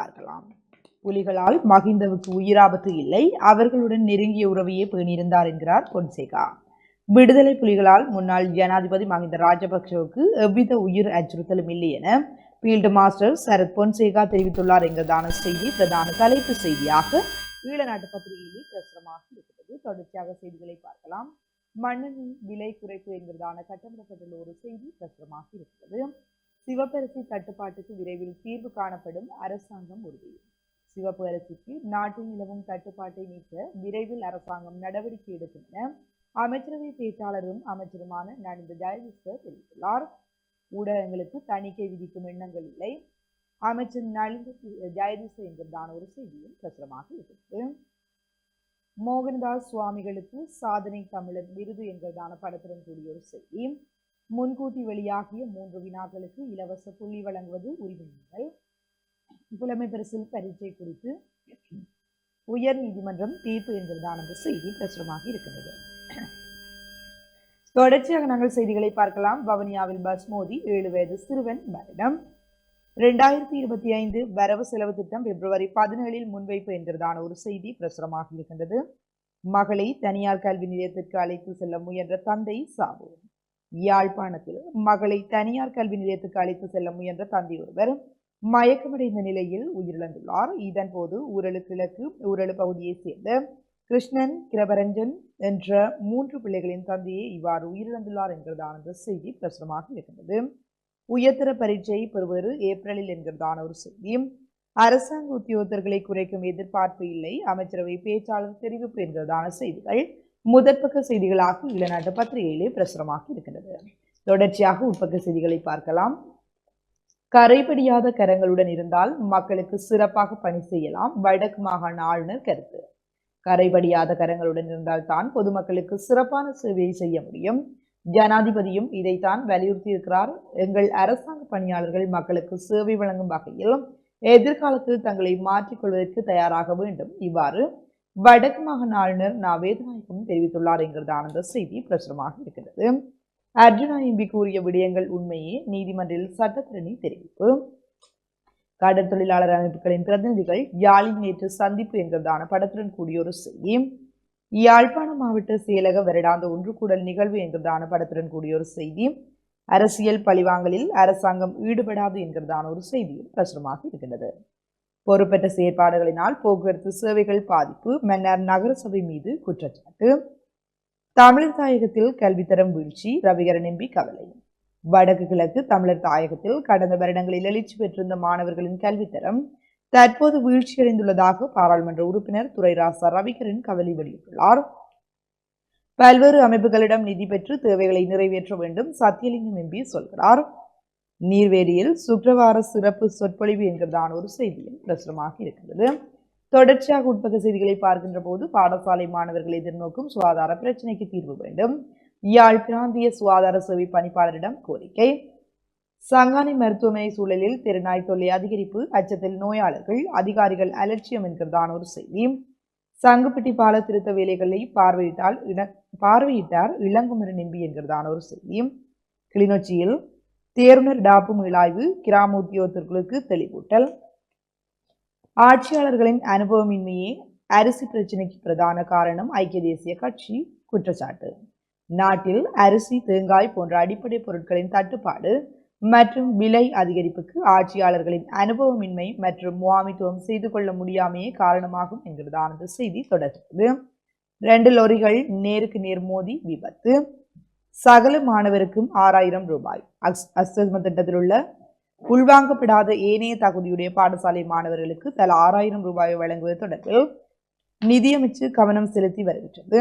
பார்க்கலாம். புலிகளால் மகிந்தவுக்கு உயிராபத்து இல்லை. அவர்களுடன் நெருங்கிய உறவையே பேணியிருந்தார் என்கிறார் பொன்சேகா. விடுதலை புலிகளால் முன்னாள் ஜனாதிபதி மகிந்த ராஜபக்சவுக்கு எவ்வித உயிர் அச்சுறுத்தலும் இல்லை என ஃபீல்டு மாஸ்டர் சரத் பொன்சேகா தெரிவித்துள்ளார் என்கிறதான செய்தி பிரதான தலைப்பு செய்தியாக ஈழநாட்டு பத்திரிகையில் பிரசுரமாக இருக்கிறது. தொடர்ச்சியாக செய்திகளை பார்க்கலாம். மண்ணின் விலை குறைப்பு என்கிறதான கட்டமிடப்பட்டுள்ள ஒரு செய்தி பிரசுரமாக இருக்கிறது. சிவப்பரிசி தட்டுப்பாட்டுக்கு விரைவில் தீர்வு காணப்படும் அரசாங்கம் உறுதி. சிவப்பு அரிசிக்கு நாட்டில் நிலவும் தட்டுப்பாட்டை நீக்க விரைவில் அரசாங்கம் நடவடிக்கை எடுக்கும் என அமைச்சரவை பேச்சாளரும் அமைச்சருமான நலிந்த ஜெயதிஸ்க தெரிவித்துள்ளார். ஊடகங்களுக்கு தணிக்கை விதிக்கும் எண்ணங்கள் இல்லை. அமைச்சர் நலிந்த ஜெயதிஸ்க என்கிறதான ஒரு செய்தியும் பிரசுரமாக இருக்கிறது. மோகன்தாஸ் சுவாமிகளுக்கு சாதனை தமிழர் விருது என்பதான படத்துடன் கூடிய ஒரு செய்தி. முன்கூட்டி வெளியாகிய மூன்று வினாக்களுக்கு இலவச புள்ளி வழங்குவது உரிமையினர்கள் புலமை பரிசில் பரீட்சை குறித்து உயர் நீதிமன்றம் தீர்ப்பு என்பதுதான் அந்த செய்தி பிரசுரமாக இருக்கிறது தொடர்ச்சியாக நாங்கள் செய்திகளை பார்க்கலாம். வவனியாவில் பஸ் மோதி ஏழு வயது சிறுவன் மரணம். ரெண்டாயிரத்தி இருபத்தி ஐந்து வரவு செலவு திட்டம் பிப்ரவரி பதினேழில் முன்வைப்பு என்கிறதான ஒரு செய்தி பிரசுரமாக இருக்கின்றது. மகளை தனியார் கல்வி நிலையத்திற்கு அழைத்து செல்ல முயன்ற தந்தை சாவு. யாழ்ப்பாணத்தில் மகளை தனியார் கல்வி நிலையத்துக்கு அழைத்து செல்ல முயன்ற தந்தை ஒருவர் மயக்கமடைந்த நிலையில் உயிரிழந்துள்ளார். இதன் போது ஊரலு கிழக்கு ஊரலு பகுதியைச் சேர்ந்த கிருஷ்ணன் கிரபரஞ்சன் என்ற மூன்று பிள்ளைகளின் தந்தையை இவ்வாறு உயிரிழந்துள்ளார் என்கிறதான அந்த செய்தி பிரசுரமாக இருக்கின்றது. உயர்தர பரீட்சை பெறுவது ஏப்ரலில் என்கிறதான ஒரு செய்தி. அரசாங்க உத்தியோகத்தர்களை குறைக்கும் எதிர்பார்ப்பு இல்லை. அமைச்சரவை பேச்சாளர் தெரிவிப்பு என்கிறதான செய்திகள். முதற்பக்க செய்திகளாக இளநாட்டு பத்திரிகையிலே பிரசுரமாக இருக்கின்றது தொடர்ச்சியாக உட்பக்க செய்திகளை பார்க்கலாம். கரைபடியாத கரங்களுடன் இருந்தால் மக்களுக்கு சிறப்பாக பணி செய்யலாம். வடக்கு மாகாண ஆளுநர் கருத்து. கரைபடியாத கரங்களுடன் இருந்தால்தான் பொதுமக்களுக்கு சிறப்பான சேவையை செய்ய முடியும். ஜனாதிபதியும் இதைத்தான் வலியுறுத்தி இருக்கிறார் எங்கள் அரசாங்க பணியாளர்கள் மக்களுக்கு சேவை வழங்கும் வகையில் எதிர்காலத்தில் தங்களை மாற்றிக்கொள்வதற்கு தயாராக வேண்டும். இவ்வாறு வடக்கு மாகாண ஆளுநர் நா வேதநாயகம் தெரிவித்துள்ளார் என்கிறதான அந்த செய்தி பிரசுரமாக இருக்கிறது. அர்ஜுனா எம்பி கூறிய விடயங்கள் உண்மையே நீதிமன்றில் சட்டத்திரணி தெரிவிப்பு. கடற் தொழிலாளர் அமைப்புகளின் பிரதிநிதிகள் யாழில் நேற்று சந்திப்பு என்கிறதான படத்துடன் கூடிய ஒரு செய்தி. யாழ்ப்பாண மாவட்ட செயலக வருடாந்த ஒன்று கூடல் நிகழ்வு என்கிறதான படத்துடன் கூடிய ஒரு செய்தி. அரசியல் பழிவாங்கலில் அரசாங்கம் ஈடுபடாது என்கிறதான ஒரு செய்தியும் பிரசுரமாக இருக்கின்றது. பொறுப்பற்ற செயற்பாடுகளினால் போக்குவரத்து சேவைகள் பாதிப்பு மன்னர் நகரசபை மீது குற்றச்சாட்டு. தமிழர் தாயகத்தில் கல்வித்தரம் வீழ்ச்சி ரவிகரன் எம்பி கவலை. வடக்கு கிழக்கு தமிழர் தாயகத்தில் கடந்த வருடங்களில் எழுச்சி பெற்றிருந்த மாணவர்களின் கல்வித்தரம் தற்போது வீழ்ச்சியடைந்துள்ளதாக பாராளுமன்ற உறுப்பினர் துரைராசா ரவிகரன் கவலை வெளியிட்டுள்ளார். பல்வேறு அமைப்புகளிடம் நிதி பெற்று தேவைகளை நிறைவேற்ற வேண்டும் சத்தியலிங்கம் எம்பி சொல்கிறார். நீர்வேலியில் சுக்கரவார சிறப்பு சொற்பொழிவு என்கிறதான ஒரு செய்தியும் பிரசுரமாக இருக்கிறது. தொடர்ச்சியாக உட்பக செய்திகளை பார்க்கின்ற போது பாடசாலை மாணவர்கள் எதிர்நோக்கும் சுகாதார பிரச்சினைக்கு தீர்வு வேண்டும். யாழ் பிராந்திய சுகாதார சேவை பணிப்பாளரிடம் கோரிக்கை. சங்கானி மருத்துவமனை சூழலில் தெருநாய் தொல்லை அதிகரிப்பு அச்சத்தில் நோயாளர்கள் அதிகாரிகள் அலட்சியம் என்கிறதான ஒரு செய்தி. சங்குப்பட்டி பால திருத்த வேலைகளை பார்வையிட்டால் இட பார்வையிட்டார் இளங்குமரன் எம்பி என்கிறதான ஒரு செய்தி. கிளிநொச்சியில் தேர்னர் டாப்பு மீளாய்வு கிராம உத்தியோகத்தர்களுக்கு தெளிவூட்டல். ஆட்சியாளர்களின் அனுபவமின்மையே அரிசி பிரச்சினைக்கு பிரதான காரணம் ஐக்கிய தேசிய கட்சி குற்றச்சாட்டு. நாட்டில் அரிசி தேங்காய் போன்ற அடிப்படை பொருட்களின் தட்டுப்பாடு மற்றும் விலை அதிகரிப்புக்கு ஆட்சியாளர்களின் அனுபவமின்மை மற்றும் முகாமித்துவம் செய்து கொள்ள முடியாமையே காரணமாகும் என்கிறதான அந்த செய்தி தொடர்கிறது. ரெண்டு லொரிகள் நேருக்கு நேர் மோதி விபத்து. சகல மாணவருக்கும் ஆறாயிரம் ரூபாய். அஸ் அஸ்தம திட்டத்தில் உள்ள உள்வாங்கப்படாத ஏனைய தகுதியுடைய பாடசாலை மாணவர்களுக்கு தலா ஆறாயிரம் ரூபாய் வழங்குவது தொடர்பில் நிதியமைச்சு கவனம் செலுத்தி வருகின்றது.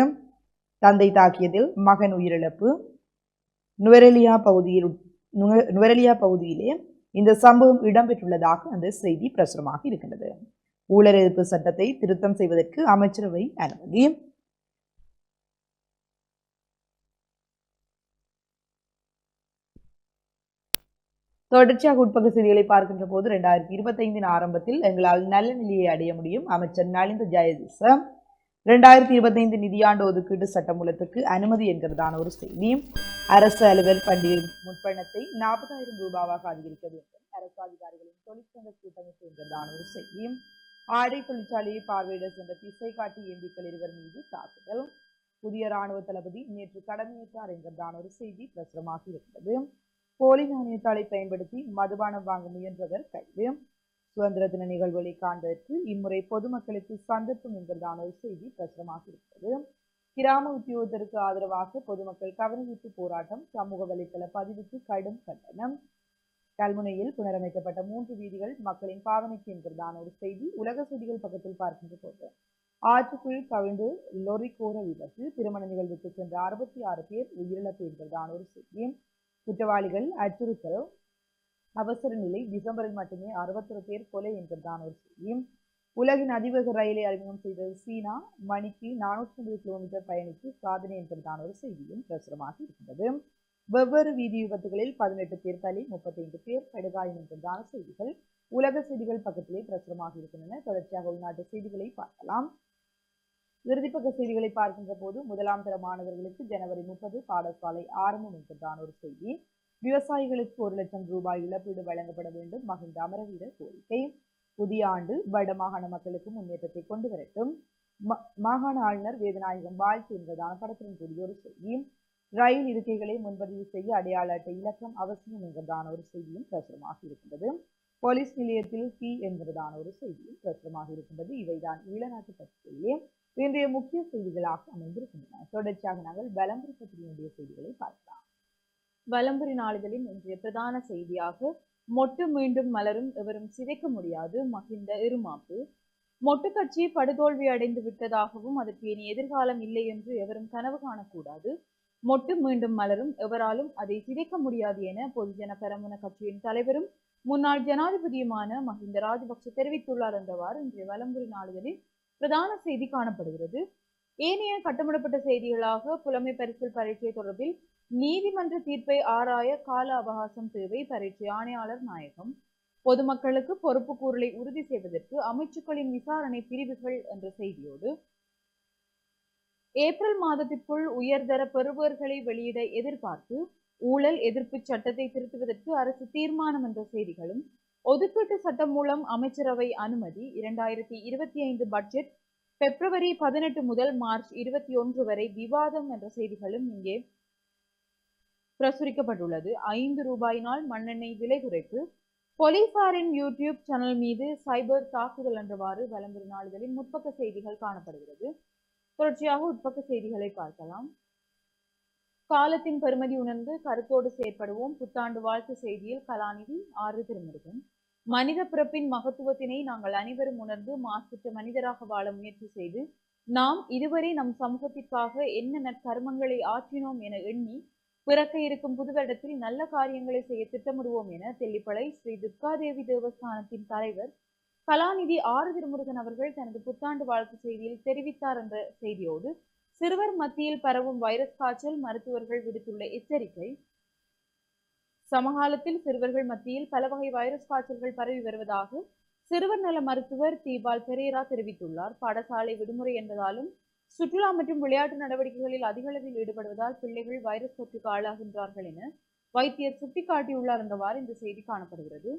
தந்தை தாக்கியதில் மகன் உயிரிழப்பு. நுவரெலியா பகுதியில் நுவரெலியா பகுதியிலே இந்த சம்பவம் இடம்பெற்றுள்ளதாக அந்த செய்தி பிரசுரமாக இருக்கின்றது. ஊழல் எதிர்ப்பு சட்டத்தை திருத்தம் செய்வதற்கு அமைச்சரவை அனுமதி. தொடர்ச்சியாக உட்பக்க செய்திகளை பார்க்கின்ற போது ரெண்டாயிரத்தி இருபத்தைந்தின் ஆரம்பத்தில் எங்களால் நல்ல நிலையை அடைய முடியும். அமைச்சர் நலிந்த ஜெயதிச ரெண்டாயிரத்தி இருபத்தைந்து நிதியாண்டு ஒதுக்கீடு சட்டமூலத்துக்கு அனுமதி என்கிறதான ஒரு செய்தி. அரசு அலுவல் பண்டிகை முற்பணத்தை நாற்பதாயிரம் ரூபாவாக அதிகரிக்க வேண்டும். அரசு அதிகாரிகளின் தொழிற்சங்க கூட்டமைப்பு என்றதான ஒரு செய்தியும் ஆடை தொழிற்சாலையை பார்வையிட சென்ற திசை காட்டி எம்பிக்கள் இருவர் மீது தாக்குதல். புதிய ராணுவ தளபதி நேற்று கடமையேற்றார் என்கிறதான ஒரு செய்தி பிரசுரமாகி இருக்கிறது போலி நாணயத்தாளை பயன்படுத்தி மதுபானம் வாங்க முயன்றவர் கைது. சுதந்திர தின நிகழ்வுகளை காண்பதற்கு இம்முறை பொதுமக்களுக்கு சந்தர்ப்பம் என்கிறதான ஒரு செய்தி பிரசுரமாக இருக்கிறது. கிராம உத்தியோகத்திற்கு ஆதரவாக பொதுமக்கள் கவனஈர்ப்பு போராட்டம் சமூக வலைத்தள பதிவுக்கு கடும் கண்டனம். கல்முனையில் புனரமைக்கப்பட்ட மூன்று வீதிகள் மக்களின் பாவனைக்கு என்கிறதான ஒரு செய்தி. உலக செய்திகள் பக்கத்தில் பார்க்கின்ற போது ஆற்றுக்குள் கவிழ்ந்து லொரி கோர விபத்து திருமண நிகழ்வுக்கு சென்ற அறுபத்தி ஆறு பேர் உயிரிழப்பு என்கிறதான ஒரு செய்தி. குற்றவாளிகள் அச்சுறுத்தல் அவசர நிலை டிசம்பரில் மட்டுமே அறுபத்தொரு பேர் கொலை என்கிறதான ஒரு செய்தியும் உலகின் அதிவேக ரயிலை அறிமுகம் செய்தது சீனா மணிக்கு நானூற்றி ஐம்பது கிலோமீட்டர் பயணித்து சாதனை என்கிறதான ஒரு செய்தியும் பிரசுரமாக இருக்கின்றது. வெவ்வேறு வீதி விபத்துகளில் பதினெட்டு பேர் பலி முப்பத்தைந்து பேர் படுகாயம் என்கிறதான செய்திகள் உலக செய்திகள் பக்கத்திலே பிரசுரமாக இருக்கின்றன. தொடர்ச்சியாக உள்நாட்டு செய்திகளை பார்க்கலாம். இறுதிப்பக்க செய்திகளை பார்க்கின்ற போது முதலாம் தர மாணவர்களுக்கு ஜனவரி முப்பது பாடசாலை ஆரம்பம் என்கிறதான ஒரு செய்தி. விவசாயிகளுக்கு ஒரு லட்சம் ரூபாய் இழப்பீடு வழங்கப்பட வேண்டும் மகிந்த அமரவீர கோரிக்கை. புதிய ஆண்டு வட மாகாண மக்களுக்கு முன்னேற்றத்தை கொண்டு வரட்டும். மாகாண ஆளுநர் வேதநாயகம் வாழ்த்து என்பதான படத்துடன் கூடிய ஒரு செய்தி. ரயில் இருக்கைகளை முன்பதிவு செய்ய அடையாள அட்டை இலக்கம் அவசியம் என்கிறதான ஒரு செய்தியும் பிரசுரமாக இருக்கின்றது. போலீஸ் நிலையத்தில் தீ என்கிறதான ஒரு செய்தியும் பிரசுரமாக இருக்கின்றது. இவைதான் ஈழநாட்டு பத்திரிகையிலே இன்றைய முக்கிய செய்திகளாக அமைந்திருக்கின்றன. தொடர்ச்சியாக நாங்கள் வலம்புரி பத்திரிகையுடைய செய்திகளை பார்க்கலாம். வலம்புரி நாளிதழின் இன்றைய பிரதான செய்தியாக மொட்டு மீண்டும் மலரும் எவரும் சிதைக்க முடியாது மகிந்த இருமாப்பு மொட்டு கட்சி படுதோல்வி அடைந்து விட்டதாகவும் அதற்கு இனி எதிர்காலம் இல்லை என்று எவரும் கனவு காணக்கூடாது. மொட்டு மீண்டும் மலரும் எவராலும் அதை சிதைக்க முடியாது என பொதுஜன பெரமுன கட்சியின் தலைவரும் முன்னாள் ஜனாதிபதியுமான மஹிந்த ராஜபக்ஷ தெரிவித்துள்ளார் என்றவாறு இன்றைய வலம்புரி நாளிதழில் பிரதான செய்தி காணப்படுகிறது. ஏனைய கட்டமிடப்பட்ட செய்திகளாக புலமை பரிசில் பரீட்சை தொடர்பில் நீதிமன்ற தீர்ப்பை ஆராய கால அவகாசம் தேவை பரீட்சை ஆணையாளர் நாயகம். பொதுமக்களுக்கு பொறுப்பு கூறலை உறுதி செய்வதற்கு அமைச்சுக்களின் விசாரணை பிரிவுகள் என்ற செய்தியோடு ஏப்ரல் மாதத்திற்குள் உயர்தர பெறுவர்களை வெளியிட எதிர்பார்த்து ஊழல் எதிர்ப்பு சட்டத்தை திருத்துவதற்கு அரசு தீர்மானம் என்ற செய்திகளும் ஒதுக்கீட்டு சட்டம் மூலம் அமைச்சரவை அனுமதி இரண்டாயிரத்தி இருபத்தி ஐந்து பட்ஜெட் பிப்ரவரி பதினெட்டு முதல் மார்ச் இருபத்தி ஒன்று வரை விவாதம் என்ற செய்திகளும் இங்கே பிரசுரிக்கப்பட்டுள்ளது. ஐந்து ரூபாயினால் மண்ணெண்ணெய் விலை குறைப்பு. போலீசாரின் யூடியூப் சேனல் மீது சைபர் தாக்குதல் என்றவாறு வலம்புரி நாளிதழின் முற்பக்க செய்திகள் காணப்படுகிறது. தொடர்ச்சியாக உட்பக்க செய்திகளை பார்க்கலாம். காலத்தின் பெருமதி உணர்ந்து கருத்தோடு செயற்படுவோம். புத்தாண்டு வாழ்த்து செய்தியில் கலாநிதி ஆறு திருமுருகன். மனித பிறப்பின் மகத்துவத்தினை நாங்கள் அனைவரும் உணர்ந்து மாசற்ற மனிதராக வாழ முயற்சி செய்து நாம் இதுவரை நம் சமூகத்திற்காக என்ன நற்கர்மங்களை ஆற்றினோம் என எண்ணி பிறக்க இருக்கும் புதுவரிடத்தில் நல்ல காரியங்களை செய்ய திட்டமிடுவோம் என தெல்லிப்பளை ஸ்ரீ துர்காதேவி தேவஸ்தானத்தின் தலைவர் கலாநிதி ஆறு திருமுருகன் அவர்கள் தனது புத்தாண்டு வாழ்த்து செய்தியில் தெரிவித்தார் என்ற செய்தியோடு சிறுவர் மத்தியில் பரவும் வைரஸ் காய்ச்சல் மருத்துவர்கள் விடுத்துள்ள எச்சரிக்கை சமகாலத்தில் சிறுவர்கள் மத்தியில் பல வகை வைரஸ் காய்ச்சல்கள் பரவி வருவதாக சிறுவர் நல மருத்துவர் தீபால் பெரேரா தெரிவித்துள்ளார். பாடசாலை விடுமுறை என்பதாலும் சுற்றுலா மற்றும் விளையாட்டு நடவடிக்கைகளில் அதிக அளவில் ஈடுபடுவதால் பிள்ளைகள் வைரஸ் தொற்றுக்கு ஆளாகின்றார்கள் என வைத்தியர் சுட்டிக்காட்டியுள்ளார் என்றவாறு இந்த செய்தி காணப்படுகிறது.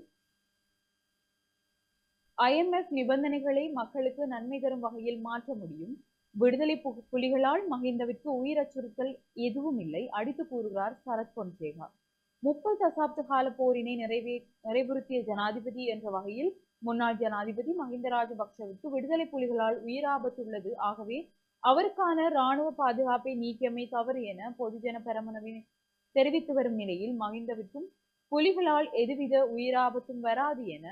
ஐஎம்எஃப் நிபந்தனைகளை மக்களுக்கு நன்மை தரும் வகையில் மாற்ற முடியும். விடுதலை புலிகளால் மகிந்தவிற்கு உயிர் அச்சுறுத்தல் எதுவும் இல்லை. அடித்து கூறுகிறார் சரத் பொன்சேகா. முப்பது தசாப்த கால போரினை நிறைவே நிறைவுறுத்திய ஜனாதிபதி என்ற வகையில் முன்னாள் ஜனாதிபதி மஹிந்த ராஜபக்சவுக்கு விடுதலை புலிகளால் உயிராபத்துள்ளது ஆகவே அவருக்கான இராணுவ பாதுகாப்பை நீக்கியமை தவறு என பொதுஜன பெரமுனவின் தெரிவித்து வரும் நிலையில் மஹிந்தவிற்கும் புலிகளால் எதுவித உயிராபத்தும் வராது என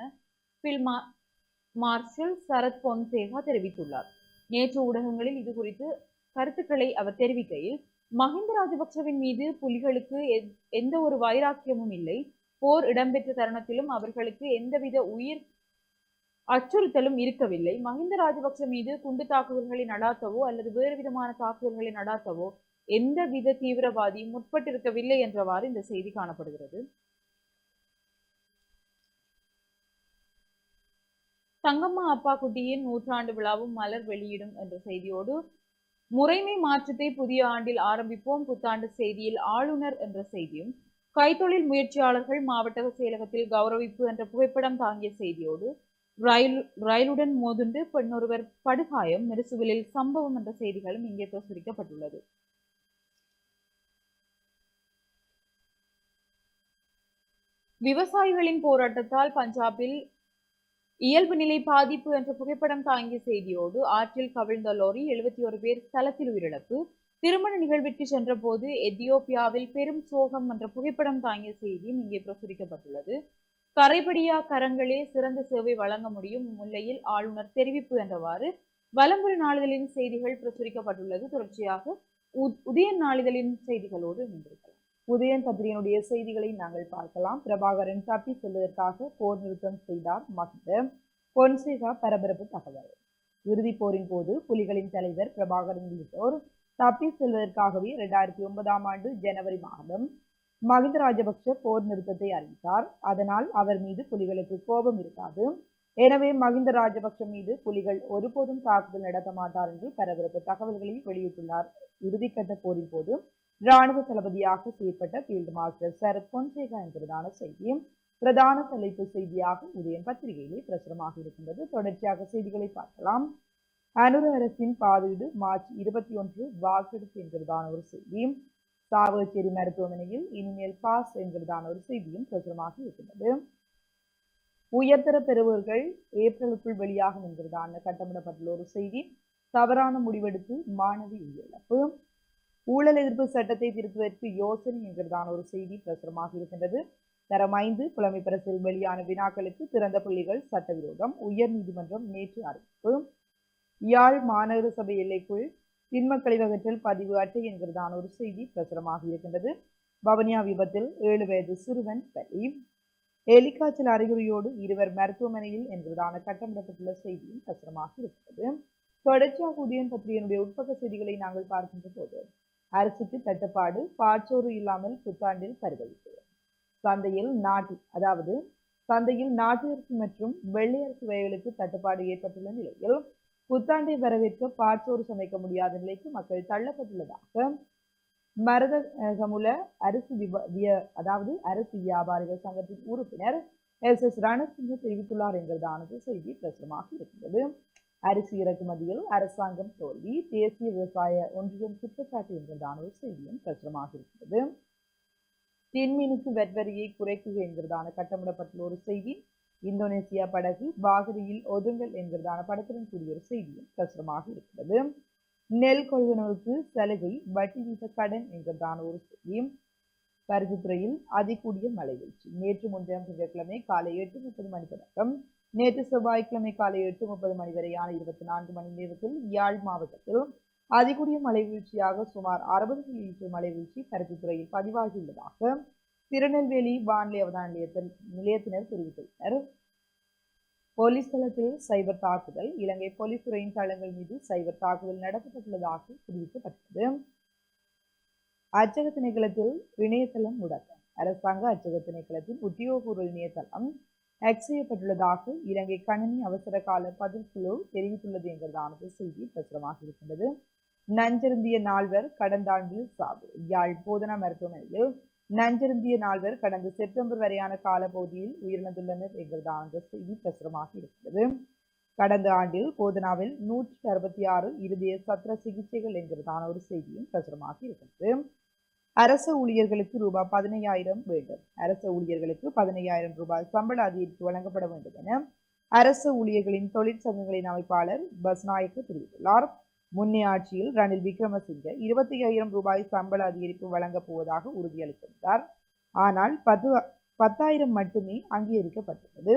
பில்மா மார்ஷல் சரத் பொன்சேகா தெரிவித்துள்ளார். நேற்று ஊடகங்களில் இது குறித்து கருத்துக்களை அவர் தெரிவிக்கையில் மஹிந்த ராஜபக்சவின் மீது புலிகளுக்கு எந்த ஒரு வைராக்கியமும் இல்லை. போர் இடம்பெற்ற தருணத்திலும் அவர்களுக்கு எந்தவித உயிர் அச்சுறுத்தலும் இருக்கவில்லை. மஹிந்த ராஜபக்ச மீது குண்டு தாக்குதல்களை நடாத்தவோ அல்லது வேறு விதமான தாக்குதல்களை நடாத்தவோ எந்தவித தீவிரவாதியும் முற்பட்டிருக்கவில்லை என்றவாறு இந்த செய்தி காணப்படுகிறது. தங்கம்மா அப்பா குட்டியின் நூற்றாண்டு விழாவும் மலர் வெளியிடும் என்ற செய்தியோடு முறைமை மாற்றத்தை புதிய ஆண்டில் ஆரம்பிப்போம். புத்தாண்டு செய்தியில் ஆளுநர் என்ற செய்தியும் கைத்தொழில் முயற்சியாளர்கள் மாவட்ட செயலகத்தில் கௌரவிப்பு என்ற புகைப்படம் தாங்கிய செய்தியோடு ரயில் ரயிலுடன் மோதுண்டு பெண்ணொருவர் படுகாயம் மெரிசுவிலில் சம்பவம் என்ற செய்திகளும் இங்கே பிரசுரிக்கப்பட்டுள்ளது. விவசாயிகளின் போராட்டத்தால் பஞ்சாபில் இயல்பு நிலை பாதிப்பு என்ற புகைப்படம் தாங்கிய செய்தியோடு ஆற்றில் கவிழ்ந்த லோரி எழுபத்தி ஒரு பேர் ஸ்தலத்தில் உயிரிழப்பு. திருமண நிகழ்விற்கு சென்றபோது எத்தியோப்பியாவில் பெரும் சோகம் என்ற புகைப்படம் தாங்கிய செய்தியும் இங்கே பிரசுரிக்கப்பட்டுள்ளது. கரைபடியா கரங்களே சிறந்த சேவை வழங்க முடியும் முல்லையில் ஆளுநர் தெரிவிப்பு என்றவாறு வலம்புரி நாளிதழின் செய்திகள் பிரசுரிக்கப்பட்டுள்ளது. தொடர்ச்சியாக உ- நாளிதழின் செய்திகளோடு இணைந்திருக்கலாம். உதயன் பத்திரிகையினுடைய செய்திகளை நாங்கள் பார்க்கலாம். பிரபாகரன் தப்பி செல்வதற்காக போர் நிறுத்தம் செய்தார் மகிந்த பொன்சேகா பரபரப்பு தகவல். இறுதிப் போரின் போது புலிகளின் தலைவர் பிரபாகரன் உள்ளிட்டோர் தப்பி செல்வதற்காகவே இரண்டாயிரத்தி ஒன்பதாம் ஆண்டு ஜனவரி மாதம் மகிந்த ராஜபக்ஷ போர் நிறுத்தத்தை அறிவித்தார். அதனால் அவர் மீது புலிகளுக்கு கோபம் இருக்காது. எனவே மகிந்த ராஜபக்ஷ மீது புலிகள் ஒருபோதும் தாக்குதல் நடத்த மாட்டார் என்று பரபரப்பு தகவல்களை வெளியிட்டுள்ளார். இறுதிக்கட்ட போரின் போது ராணுவ தளபதியாக செயற்பட்ட ஃபீல்டு மார்ஷல் சரத் பொன்சேகா என்பதான செய்தியும் பிரதான தலைப்பு செய்தியாக உதயன் பத்திரிகையிலே பிரசுரமாக இருக்கின்றது. தொடர்ச்சியாக செய்திகளை பார்க்கலாம். அனுர அரசின் பாதீடு மார்ச் இருபத்தி ஒன்று வாக்கெடுப்பு என்கிறதான ஒரு செய்தியும் சாவகச்சேரி மருத்துவமனையில் இனிமேல் பாஸ் என்கிறதான ஒரு செய்தியும் பிரசுரமாக இருக்கின்றது. உயர்தர பெறுவர்கள் ஏப்ரலுக்குள் வெளியாகும் என்கிறதான கட்டமிடப்பட்டுள்ள ஒரு செய்தி. தவறான முடிவெடுத்து மாணவி உயிரிழப்பு. ஊழல் எதிர்ப்பு சட்டத்தை திருத்துவதற்கு யோசனை என்கிறதான ஒரு செய்தி பிரசுரமாக இருக்கின்றது. தரம் ஐந்து புலமை பிரசில் வெளியான வினாக்களுக்கு திறந்த பள்ளிகள் சட்டவிரோதம். உயர் நீதிமன்றம் நேற்று அறிவிப்பு. யாழ் மாநகர சபை எல்லைக்குள் திண்ம கழிவகற்றல் பதிவு அட்டை என்கிறதான ஒரு செய்தி பிரசுரமாக இருக்கின்றது. பவனியா விபத்தில் ஏழு வயது சிறுவன் பலி. எலிக்காய்ச்சல் அறிகுறியோடு இருவர் மருத்துவமனையில் என்கிறதான கட்டமிடப்பட்டுள்ள செய்தியும் பிரசுரமாக இருக்கிறது தொடர்ச்சியாக உதயன் பத்திரிகையினுடைய உட்பக்க செய்திகளை நாங்கள் பார்க்கின்ற போது அரசுக்கு தட்டுப்பாடு பாச்சோறு இல்லாமல் புத்தாண்டில் பரிதவிப்பு சந்தையில் நாட்டு அதாவது சந்தையில் நாட்டு அரிசி மற்றும் வெள்ளை அரிசி வகைகளுக்கு தட்டுப்பாடு ஏற்பட்டுள்ள நிலையில் புத்தாண்டை வரவேற்க பாச்சோறு சமைக்க முடியாத நிலைக்கு மக்கள் தள்ளப்பட்டுள்ளதாக மரதகமுல அரிசி விப- விய- அதாவது அரிசி வியாபாரிகள் சங்கத்தின் உறுப்பினர் எஸ் எஸ் ரணசிங்க தெரிவித்துள்ளார் என்கிறதானது செய்தி பிரசுரமாக இருக்கிறது அரிசி இறக்குமதியில் அரசாங்கம் தோல்வி தேசிய விவசாய ஒன்றியம் குற்றச்சாட்டு என்கிறதான ஒரு செய்தியும் பிரசுரமாக இருக்கிறது. தென்மீனுக்கு வெட்வரியை குறைக்குக என்கிறதான கட்டமிடப்பட்டுள்ள ஒரு செய்தி இந்தோனேசியா படகு பாகரியில் ஒதுங்கல் என்கிறதான படத்துடன் கூடிய ஒரு செய்தியும் பிரசுரமாக இருக்கிறது. நெல் கொள்வனவுக்கு சலுகை வட்டி வீத கடன் என்கிறதான ஒரு செய்தியும் பருத்தித்துறையில் அதிகூடிய மழை வீழ்ச்சி. நேற்று முன்தினம் திங்கட்கிழமை காலை எட்டு முப்பது மணி தொடக்கம் நேற்று செவ்வாய்க்கிழமை காலை எட்டு முப்பது மணி வரையான இருபத்தி நான்கு மணி நேரத்தில் யாழ் மாவட்டத்தில் அதிகூடிய மழை வீழ்ச்சியாக சுமார் அறுபது மில்லிமீட்டர் மழை வீழ்ச்சி பருத்தித்துறையில் பதிவாகியுள்ளதாக திருநெல்வேலி வானிலை அவதான நிலையத்தில் நிலையத்தினர் தெரிவித்துள்ளனர். போலீஸ் தளத்தில் சைபர் தாக்குதல் இலங்கை போலீஸ் துறையின் தளங்கள் மீது சைபர் தாக்குதல் நடத்தப்பட்டுள்ளதாக தெரிவிக்கப்பட்டது. அச்சக திணைக்களத்தில் இணையதளம் முடக்கம் அரசாங்க அச்சக திணைக்களத்தின் உத்தியோகபூர்வ இணையதளம் ஹேக் செய்யப்பட்டுள்ளதாக இலங்கை கணினி அவசர கால பதில்குழு தெரிவித்துள்ளது என்கிறதானது செய்தி பிரசுரமாக இருக்கின்றது. நஞ்சருந்திய நால்வர் கடந்த ஆண்டில் சாவு. யாழ் போதனா மருத்துவமனையில் நஞ்சருந்திய நால்வர் கடந்த செப்டம்பர் வரையான காலப்பகுதியில் உயிரிழந்துள்ளனர் என்கிறதான செய்தி பிரசுரமாக இருக்கிறது கடந்த ஆண்டில் போதனாவில் நூற்றி அறுபத்தி ஆறு இருதய சத்திர சிகிச்சைகள் என்கிறதான ஒரு செய்தியும் பிரசுரமாக இருக்கிறது அரசு ஊழியர்களுக்கு ரூபாய் பதினையாயிரம் வேண்டும். அரசு ஊழியர்களுக்கு பதினையாயிரம் ரூபாய் சம்பள அதிகரிப்பு வழங்கப்பட வேண்டும் என அரசு ஊழியர்களின் தொழிற்சங்கங்களின் அமைப்பாளர் பஸ்நாயக்கு தெரிவித்துள்ளார். முன்னே ஆட்சியில் ரணில் விக்ரமசிங்கே இருபத்தி ஐயாயிரம் ரூபாய் சம்பள அதிகரிப்பு வழங்கப் போவதாக உறுதியளித்திருந்தார். ஆனால் பத்து பத்தாயிரம் மட்டுமே அங்கீகரிக்கப்பட்டுள்ளது.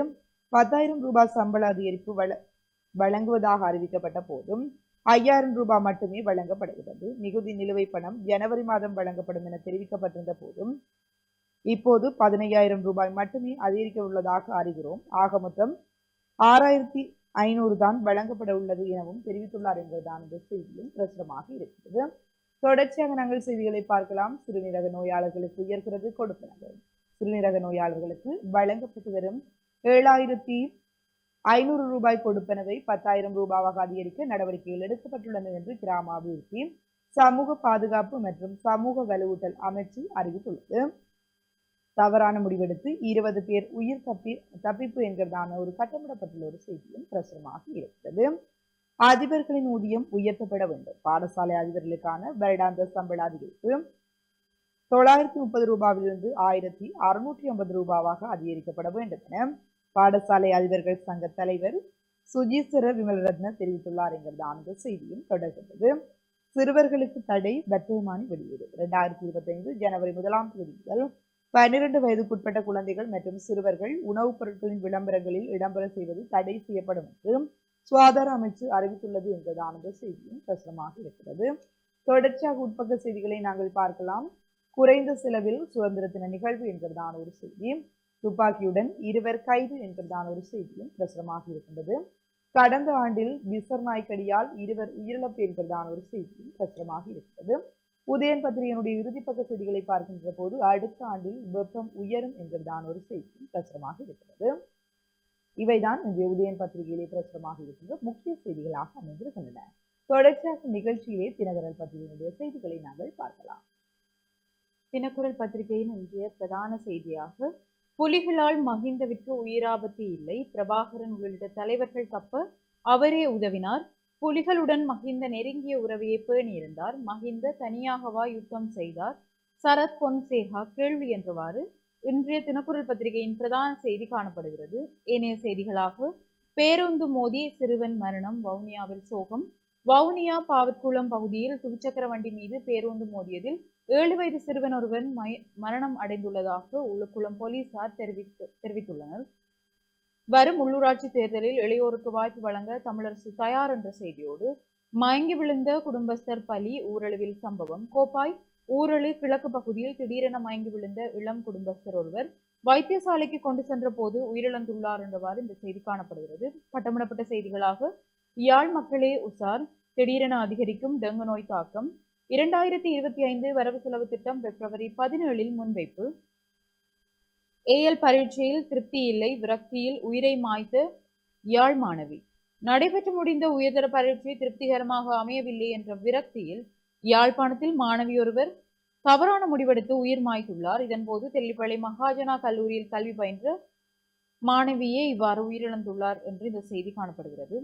பத்தாயிரம் ரூபாய் சம்பள அதிகரிப்பு வழங்குவதாக அறிவிக்கப்பட்ட போதும் ஐயாயிரம் ரூபாய் மட்டுமே வழங்கப்படுகிறது. மிகுதி நிலுவை பணம் ஜனவரி மாதம் வழங்கப்படும் என தெரிவிக்கப்பட்டிருந்த போதும் இப்போது பதினையாயிரம் ரூபாய் மட்டுமே அதிகரிக்க உள்ளதாக அறிகிறோம். ஆக மொத்தம் ஆறாயிரத்தி ஐநூறு தான் வழங்கப்பட உள்ளது எனவும் தெரிவித்துள்ளார் என்பதுதான் இந்த செய்தியும் பிரசுரமாக இருக்கிறது. தொடர்ச்சியாக நாங்கள் செய்திகளை பார்க்கலாம். சிறுநீரக நோயாளர்களுக்கு உயர்கிறது கொடுப்பனவு. சிறுநீரக நோயாளர்களுக்கு வழங்கப்பட்டு வரும் ஏழாயிரத்தி ஐநூறு ரூபாய் கொடுப்பனவை பத்தாயிரம் ரூபாவாக அதிகரிக்க நடவடிக்கைகள் எடுக்கப்பட்டுள்ளன என்று கிராம அபிவிருத்தி சமூக பாதுகாப்பு மற்றும் சமூக வலுவூட்டல் அமைச்சு அறிவித்துள்ளது. தவறான முடிவெடுத்து இருபது பேர் உயிர் தப்பி தப்பிப்பு என்கிறதான ஒரு கட்டமிடப்பட்டுள்ள ஒரு செய்தியும் பிரசுரமாக இருக்கிறது. அதிபர்களின் ஊதியம் உயர்த்தப்பட வேண்டும். பாடசாலை அதிபர்களுக்கான வருடாந்த சம்பள அதிகரிப்பு. தொள்ளாயிரத்தி முப்பது ரூபாவிலிருந்து ஆயிரத்தி அறுநூற்றி ஐம்பது ரூபாவாக அதிகரிக்கப்பட வேண்டும் என பாடசாலை அதிபர்கள் சங்க தலைவர் சுஜீஸ்வர விமலரத்ன தெரிவித்துள்ளார் என்கிறது. அந்த செய்தியும் தொடர்கிறது சிறுவர்களுக்கு தடை வர்த்தமானி வெளியீடு. இரண்டாயிரத்தி இருபத்தி ஐந்து ஜனவரி முதலாம் தேதி முதல் பன்னிரண்டு வயதுக்குட்பட்ட குழந்தைகள் மற்றும் சிறுவர்கள் உணவுப் பொருட்களின் விளம்பரங்களில் இடம்பெற செய்வது தடை செய்யப்படும் என்று சுகாதார அமைச்சு அறிவித்துள்ளது என்பதான செய்தியும் பிரசுரமாக இருக்கிறது. தொடர்ச்சியாக உட்பக்க செய்திகளை நாங்கள் பார்க்கலாம். குறைந்த செலவில் சுதந்திர தின நிகழ்வு என்கிறதான ஒரு செய்தி. துப்பாக்கியுடன் இருவர் கைது என்பதுதான் ஒரு செய்தியும் பிரசுரமாக இருக்கின்றது. கடந்த ஆண்டில் பிசர் நாய்க்கடியால் இருவர் உயிரிழப்பு என்பதுதான் ஒரு செய்தியும் பிரசுரமாக இருக்கிறது உதயன் பத்திரிகையினுடைய இறுதிப்பக்க செய்திகளை பார்க்கின்ற போது அடுத்த ஆண்டில் வெப்பம் உயரும் என்பதுதான் ஒரு செய்தியும் பிரசுரமாக இருக்கிறது இவைதான் இன்றைய உதயன் பத்திரிகையிலே பிரசுரமாக இருக்கின்ற முக்கிய செய்திகளாக அமைந்திருக்கின்றன. தொடர்ச்சியாக நிகழ்ச்சியிலே தினகரல் பத்திரிகையினுடைய செய்திகளை நாங்கள் பார்க்கலாம். தினக்குரல் பத்திரிகையின் இன்றைய பிரதான செய்தியாக புலிகளால் மகிந்தவிற்கு உயிராபத்து இல்லை. பிரபாகரன் உள்ளிட்ட தலைவர்கள் தப்ப அவரே உதவினார். புலிகளுடன் மகிந்த நெருங்கிய உறவையை பேணியிருந்தார் மகிந்த தனியாகவா யுத்தம் செய்தார். சரத் பொன்சேகா கேள்வி என்றவாறு இன்றைய தினக்குரல் பத்திரிகையின் பிரதான செய்தி காணப்படுகிறது. ஏனைய செய்திகளாக பேருந்து மோதி சிறுவன் மரணம் வவுனியாவில் சோகம். வவுனியா பாவற்குளம் பகுதியில் துவிச்சக்கர வண்டி மீது பேருந்து மோதியதில் ஏழு வயது சிறுவன் ஒருவன் மரணம் அடைந்துள்ளதாக உள்ளுக்குளம் போலீசார் தெரிவித்து தெரிவித்துள்ளனர். வரும் உள்ளூராட்சி தேர்தலில் இளையோருக்கு வாய்ப்பு வழங்க தமிழரசு தயார் என்ற செய்தியோடு மயங்கி விழுந்த குடும்பஸ்தர் பலி ஊரளவில் சம்பவம். கோப்பாய் ஊரளு கிழக்கு பகுதியில் திடீரென மயங்கி விழுந்த இளம் குடும்பஸ்தர் ஒருவர் வைத்தியசாலைக்கு கொண்டு சென்ற போது உயிரிழந்துள்ளார் என்றவாறு இந்த செய்தி காணப்படுகிறது. பட்டமிடப்பட்ட செய்திகளாக யாழ் மக்களே உசார் திடீரென அதிகரிக்கும் டெங்கு நோய் தாக்கம் இரண்டாயிரத்தி இருபத்தி ஐந்து வரவு செலவு திட்டம் பிப்ரவரி பதினேழில் முன்வைப்பு. ஏஎல் பரீட்சையில் திருப்தி இல்லை விரக்தியில் உயிரை மாய்த்த யாழ் மாணவி. நடைபெற்று முடிந்த உயர்தர பரீட்சை திருப்திகரமாக அமையவில்லை என்ற விரக்தியில் யாழ்ப்பாணத்தில் மாணவி ஒருவர் தவறான முடிவெடுத்து உயிர் மாய்த்துள்ளார். இதன்போது தெல்லிப்பள்ளி மகாஜனா கல்லூரியில் கல்வி பயின்ற மாணவியே இவ்வாறு உயிரிழந்துள்ளார் என்று இந்த செய்தி காணப்படுகிறது.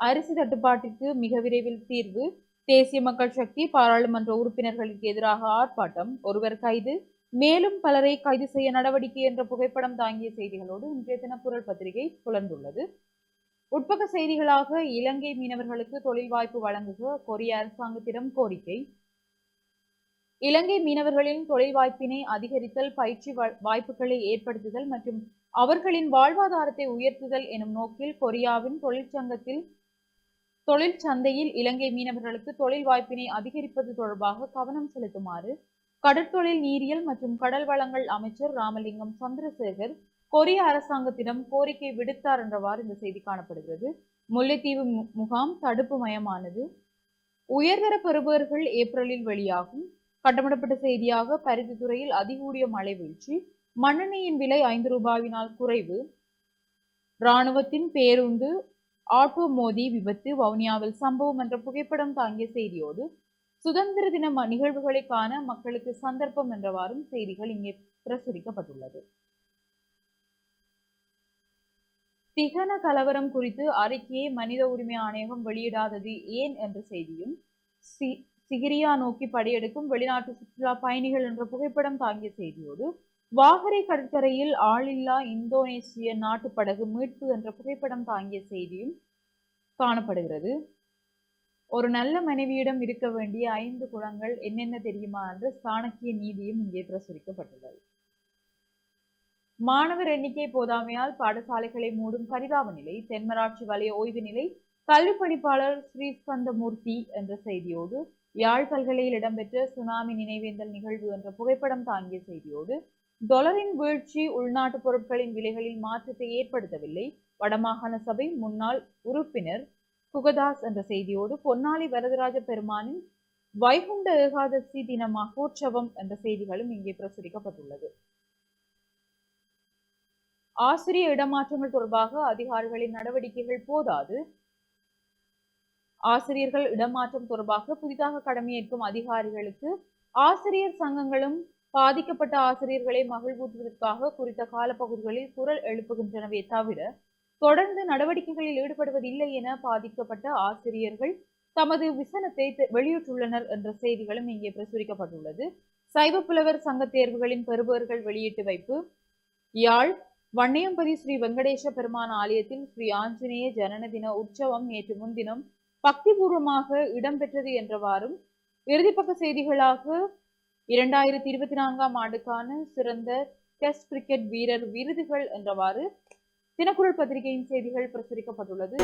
அரிசி தட்டுப்பாட்டிற்கு மிக விரைவில் தீர்வு தேசிய மக்கள் சக்தி பாராளுமன்ற உறுப்பினர்களுக்கு எதிராக ஆர்ப்பாட்டம். ஒருவர் கைது. மேலும் பலரை கைது செய்ய நடவடிக்கை என்ற புகைப்படம் தாங்கிய செய்திகளோடு இன்றைய தினக்குரல் பத்திரிகை புலர்ந்துள்ளது உட்பக்க செய்திகளாக இலங்கை மீனவர்களுக்கு தொழில் வாய்ப்பு வழங்குக கொரிய அரசாங்கத்திடம் கோரிக்கை. இலங்கை மீனவர்களின் தொழில் வாய்ப்பினை அதிகரித்தல் பயிற்சி வா- வாய்ப்புகளை ஏற்படுத்துதல் மற்றும் அவர்களின் வாழ்வாதாரத்தை உயர்த்துதல் எனும் நோக்கில் கொரியாவின் தொழிற்சங்கத்தில் தொழில் சந்தையில் இலங்கை மீனவர்களுக்கு தொழில் வாய்ப்பினை அதிகரிப்பது தொடர்பாக கவனம் செலுத்துமாறு கடற்தொழில் நீரியல் மற்றும் கடல் வளங்கள் அமைச்சர் ராமலிங்கம் சந்திரசேகர் கொரிய அரசாங்கத்திடம் கோரிக்கை விடுத்தார் என்றவாறு இந்த செய்தி காணப்படுகிறது. முல்லைத்தீவு மு- முகாம் தடுப்பு மயமானது. உயர்தர பெறுபவர்கள் ஏப்ரலில் வெளியாகும். கட்டமிடப்பட்ட செய்தியாக பருத்தித்துறையில் அதிகூடிய மழை வீழ்ச்சி. மண்ணெண்ணெயின் விலை ஐந்து ரூபாயினால் குறைவு. இராணுவத்தின் பேருந்து ஆட்டோ மோதி விபத்து வவுனியாவில் சம்பவம் என்ற புகைப்படம் தாங்கிய செய்தியோடு சுதந்திர தின ம- நிகழ்வுகளை காண மக்களுக்கு சந்தர்ப்பம் என்றவாறும் செய்திகள் இங்கே பிரசுரிக்கப்பட்டுள்ளது. திகன கலவரம் குறித்து அறிக்கையை மனித உரிமை ஆணையகம் வெளியிடாதது ஏன் என்ற செய்தியும் சிகிரியா நோக்கி படையெடுக்கும் வெளிநாட்டு சுற்றுலா பயணிகள் என்ற புகைப்படம் தாங்கிய செய்தியோடு வாகரை கடற்கரையில் ஆளில்லா இந்தோனேசிய நாட்டு படகு மீட்பு என்ற புகைப்படம் தாங்கிய செய்தியும் காணப்படுகிறது. ஒரு நல்ல மனைவியிடம் இருக்க வேண்டிய ஐந்து குணங்கள் என்னென்ன தெரியுமா என்று சாணக்கிய நீதியும் இங்கே பிரசுரிக்கப்பட்டுள்ளது. மாணவர் எண்ணிக்கை போதாமையால் பாடசாலைகளை மூடும் பரிதாப நிலை தென்மராட்சி வலய ஓய்வு நிலை கல்வி பணிப்பாளர் ஸ்ரீஸ்கந்தமூர்த்தி என்ற செய்தியோடு யாழ் பல்கலையில் இடம்பெற்ற சுனாமி நினைவேந்தல் நிகழ்வு என்ற புகைப்படம் தாங்கிய செய்தியோடு டொலரின் வீழ்ச்சி உள்நாட்டு பொருட்களின் விலைகளில் மாற்றத்தை ஏற்படுத்தவில்லை. வடமாகாண சபை முன்னாள் உறுப்பினர் குகதாஸ் என்ற செய்தியோடு பொன்னாளி வரதராஜ பெருமானின் வைகுண்ட ஏகாதசி தின மகோற்சவம் என்ற செய்திகளும் இங்கே பிரசுரிக்கப்பட்டுள்ளது. ஆசிரிய இடமாற்றங்கள் தொடர்பாக அதிகாரிகளின் நடவடிக்கைகள் போதாது. ஆசிரியர்கள் இடமாற்றம் தொடர்பாக புதிதாக கடமையேற்கும் அதிகாரிகளுக்கு ஆசிரியர் சங்கங்களும் பாதிக்கப்பட்ட ஆசிரியர்களை மகிழ்வூட்டுவதற்காக குறித்த காலப்பகுதிகளில் குரல் எழுப்புகின்றனவே தவிர தொடர்ந்து நடவடிக்கைகளில் ஈடுபடுவதில்லை என பாதிக்கப்பட்ட ஆசிரியர்கள் தமது விசனத்தை வெளியிட்டுள்ளனர் என்ற செய்திகளும் இங்கே பிரசுரிக்கப்பட்டுள்ளது. சைவ புலவர் சங்க தேர்வுகளின் பெறுபவர்கள் வெளியீட்டு வைப்பு யாழ் வன்னியம்பதி ஸ்ரீ வெங்கடேச பெருமான் ஆலயத்தில் ஸ்ரீ ஆஞ்சநேய ஜனனதின உற்சவம் நேற்று முன்தினம் பக்திபூர்வமாக இடம்பெற்றது என்றவாறும் இறுதிப்பக்க செய்திகளாக இரண்டாயிரத்தி இருபத்தி நான்காம் ஆண்டுக்கான சிறந்த டெஸ்ட் கிரிக்கெட் வீரர் விருதுகள் என்றவாறு தினக்குரல் பத்திரிகையின் செய்திகள் பிரசுரிக்கப்பட்டுள்ளது.